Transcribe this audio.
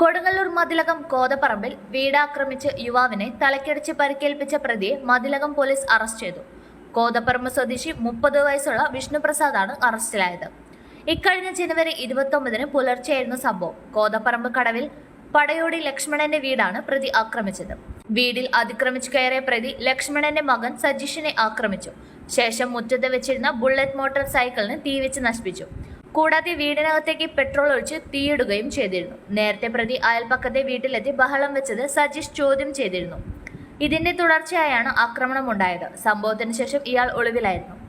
കൊടുങ്ങല്ലൂർ മതിലകം കോതപ്പറമ്പിൽ വീടാക്രമിച്ച് യുവാവിനെ തലക്കടിച്ച് പരിക്കേൽപ്പിച്ച പ്രതിയെ Mathilakam police arrest ചെയ്തു. കോതപ്പറമ്പ് സ്വദേശി മുപ്പത് വയസ്സുള്ള വിഷ്ണുപ്രസാദാണ് അറസ്റ്റിലായത്. ഇക്കഴിഞ്ഞ ജനുവരി ഇരുപത്തൊമ്പതിന് പുലർച്ചെയായിരുന്നു സംഭവം. കോതപ്പറമ്പ് കടവിൽ പടയോടി ലക്ഷ്മണന്റെ വീടാണ് പ്രതി ആക്രമിച്ചത്. വീടിൽ അതിക്രമിച്ചു കയറിയ പ്രതി ലക്ഷ്മണന്റെ മകൻ സജീഷിനെ ആക്രമിച്ചു. ശേഷം മുറ്റത്ത് വെച്ചിരുന്ന ബുള്ളറ്റ് മോട്ടോർ സൈക്കിളിന് തീവെച്ച് നശിപ്പിച്ചു. കൂടാതെ വീടിനകത്തേക്ക് പെട്രോൾ ഒഴിച്ച് തീയിടുകയും ചെയ്തിരുന്നു. നേരത്തെ പ്രതി അയൽപക്കത്തെ വീട്ടിലെത്തി ബഹളം വെച്ചത് സജീഷ് ചോദ്യം ചെയ്തിരുന്നു. ഇതിന്റെ തുടർച്ചയായാണ് ആക്രമണമുണ്ടായത്. സംഭവത്തിന് ശേഷം ഇയാൾ ഒളിവിലായിരുന്നു.